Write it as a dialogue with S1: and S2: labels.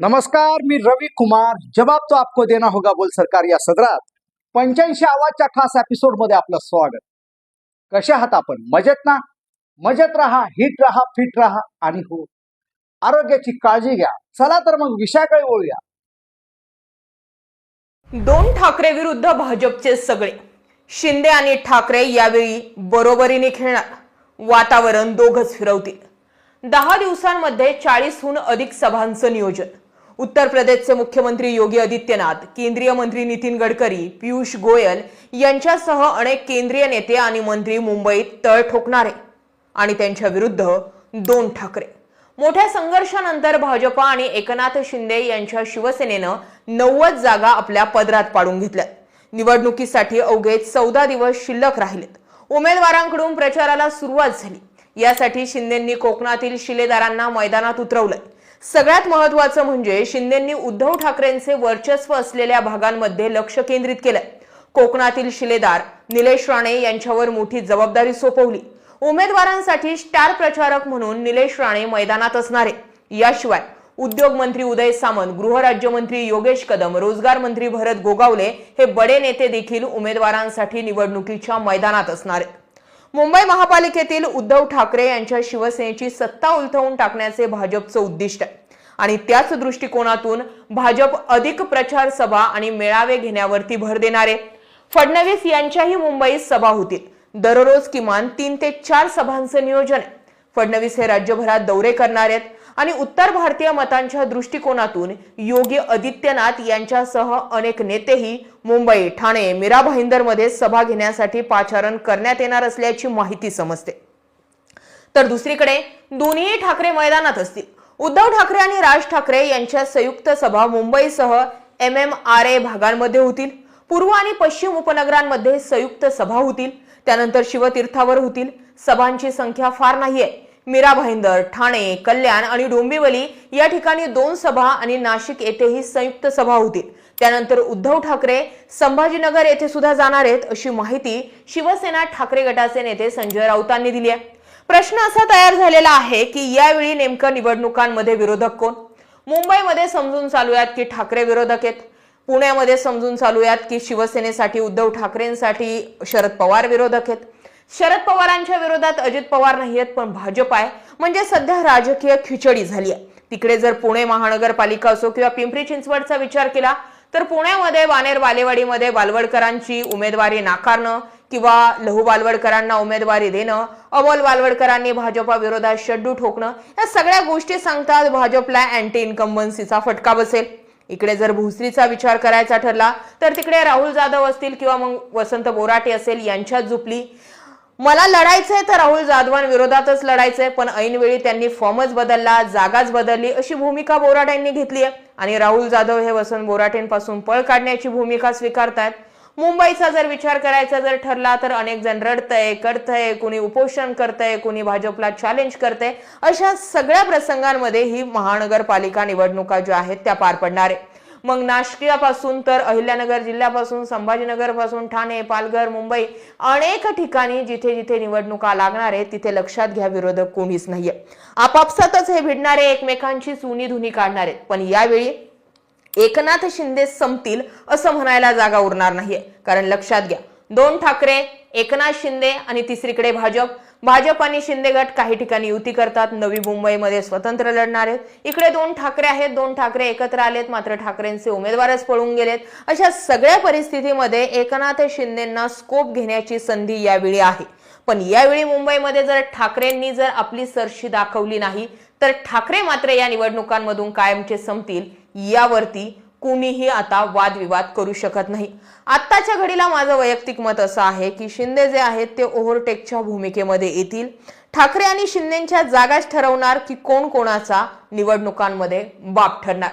S1: नमस्कार मी रवी कुमार. जवाब तो आपको देना होगा बोल सरकार या सदरात. पंच्याऐंशी आवाजच्या खास एपिसोडमध्ये आपलं स्वागत. कसे आहात आपण? मजेत ना? मजेत राहा हिट राहा फिट राहा आणि हो. आरोग्याची काळजी घ्या. चला तर मग विषयाकडे ओळूया
S2: दोन ठाकरे विरुद्ध भाजपचे सगळे. शिंदे आणि ठाकरे यावेळी बरोबरीने खेळणार. वातावरण दोघच फिरवतील. दहा दिवसांमध्ये चाळीसहून अधिक सभांचं नियोजन. उत्तर प्रदेशचे मुख्यमंत्री योगी आदित्यनाथ केंद्रीय मंत्री नितीन गडकरी पियुष गोयल यांच्यासह अनेक केंद्रीय नेते आणि मंत्री मुंबईत तळ ठोकणारे आणि त्यांच्या विरुद्ध दोन ठाकरे. मोठ्या संघर्षानंतर भाजपा आणि एकनाथ शिंदे यांच्या शिवसेनेनं नव्वद जागा आपल्या पदरात पाडून घेतल्या निवडणुकीसाठी अवघे चौदा दिवस शिल्लक राहिलेत. उमेदवारांकडून प्रचाराला सुरुवात झाली. यासाठी शिंदेंनी कोकणातील शिलेदारांना मैदानात उतरवलंय. सगळ्यात महत्वाचं म्हणजे शिंदेंनी उद्धव ठाकरेंचे वर्चस्व असलेल्या भागांमध्ये लक्ष केंद्रित केलंय. कोकणातील शिलेदार निलेश राणे यांच्यावर मोठी जबाबदारी सोपवली. उमेदवारांसाठी स्टार प्रचारक म्हणून निलेश राणे मैदानात असणारे. याशिवाय उद्योग मंत्री उदय सामंत गृहराज्यमंत्री योगेश कदम रोजगार मंत्री भरत गोगावले हे बडे नेते देखील उमेदवारांसाठी निवडणुकीच्या मैदानात असणार. आहेत मुंबई महापालिकेतील उद्धव ठाकरे यांच्या शिवसेनेची सत्ता उलथवून टाकण्याचे भाजपचं उद्दिष्ट आहे. आणि त्याच दृष्टिकोनातून भाजप अधिक प्रचार सभा आणि मेळावे घेण्यावरती भर देणार आहे. फडणवीस यांच्याही मुंबईत सभा होतील. दररोज किमान तीन ते चार सभांचं नियोजन आहे. फडणवीस हे राज्यभरात दौरे करणार आहेत. आणि उत्तर भारतीय मतांच्या दृष्टिकोनातून योगी आदित्यनाथ यांच्यासह अनेक नेतेही मुंबई ठाणे मीरा भाईंदरमध्ये सभा घेण्यासाठी पाचारण करण्यात येणार असल्याची माहिती समजते. तर दुसरीकडे दोन्ही ठाकरे मैदानात असतील. उद्धव ठाकरे आणि राज ठाकरे यांच्या संयुक्त सभा मुंबईसह एम एम आर ए भागांमध्ये होतील. पूर्व आणि पश्चिम उपनगरांमध्ये संयुक्त सभा होतील. त्यानंतर शिवतीर्थावर होतील. सभांची संख्या फार नाही आहे मीरा भाईंदर ठाणे कल्याण आणि डोंबिवली या ठिकाणी दोन सभा आणि नाशिक येथेही संयुक्त सभा होतील त्यानंतर उद्धव ठाकरे संभाजीनगर येथे सुद्धा जाणार आहेत अशी माहिती शिवसेना ठाकरे गटाचे नेते संजय राऊतांनी दिली आहे. प्रश्न असा तयार झालेला आहे की यावेळी नेमकं निवडणुकांमध्ये विरोधक कोण? मुंबईमध्ये समजून चालूयात की ठाकरे विरोधक आहेत. पुण्यामध्ये समजून चालूयात की शिवसेनेसाठी उद्धव ठाकरेंसाठी शरद पवार विरोधक आहेत. शरद पवारांच्या विरोधात अजित पवार नाही आहेत पण भाजप आहे. म्हणजे सध्या राजकीय खिचडी झाली आहे. तिकडे जर पुणे महानगरपालिका असो किंवा पिंपरी चिंचवडचा विचार केला तर पुण्यामध्ये वानेर बालेवाडीमध्ये बालवडकरांची उमेदवारी नाकारणं किंवा लहू बालवडकरांना उमेदवारी देणं अमोल बालवडकरांनी भाजपा विरोधात शड्डू ठोकणं या सगळ्या गोष्टी सांगतात भाजपला अँटी इन्कम्बन्सीचा फटका बसेल. इकडे जर भोसरीचा विचार करायचा ठरला तर तिकडे राहुल जाधव असतील किंवा मग वसंत बोराटे असेल यांच्यात झुपली. मला लढायचंय तर राहुल जाधवांविरोधातच लढायचंय पण ऐनवेळी त्यांनी फॉर्मच बदलला जागाच बदलली अशी भूमिका बोराटेंनी घेतली आहे. आणि राहुल जाधव हे वसंत बोराटेंपासून पळ काढण्याची भूमिका स्वीकारतायत. मुंबईचा जर विचार करायचा जर ठरला तर अनेक जण रडतंय करतंय कुणी उपोषण करतंय कुणी भाजपला चॅलेंज करतंय. अशा सगळ्या प्रसंगांमध्ये ही महानगरपालिका निवडणुका ज्या आहेत त्या पार पडणार आहे. मग नाशकियापासून तर अहिल्यानगर जिल्ह्यापासून संभाजीनगरपासून ठाणे पालघर मुंबई अनेक ठिकाणी जिथे जिथे निवडणुका लागणार आहेत तिथे लक्षात घ्या विरोधक कोणीच नाहीये. आपापसातच हे भिडणारे एकमेकांची सुनी धुनी काढणार आहेत. पण यावेळी एकनाथ शिंदे संपतील असं म्हणायला जागा उरणार नाहीये. कारण लक्षात घ्या दोन ठाकरे एकनाथ शिंदे आणि तिसरीकडे भाजप भाजप आणि शिंदे गट काही ठिकाणी युती करतात. नवी मुंबईमध्ये स्वतंत्र लढणार. आहेत इकडे दोन ठाकरे आहेत. दोन ठाकरे एकत्र आलेत. मात्र ठाकरेंचे उमेदवारच पळून गेलेत. अशा सगळ्या परिस्थितीमध्ये एकनाथ शिंदेना स्कोप घेण्याची संधी यावेळी आहे. पण यावेळी मुंबईमध्ये जर ठाकरेंनी जर आपली सरशी दाखवली नाही तर ठाकरे मात्र या निवडणुकांमधून कायमचे संपतील यावरती कुणीही आता वादविवाद करू शकत नाही. आत्ताच्या घडीला माझं वैयक्तिक मत असं आहे की शिंदे जे आहेत ते ओव्हरटेकच्या भूमिकेमध्ये येतील. ठाकरे आणि शिंदेच्या जागाच ठरवणार की कोण कोणाचा निवडणुकांमध्ये बाप ठरणार.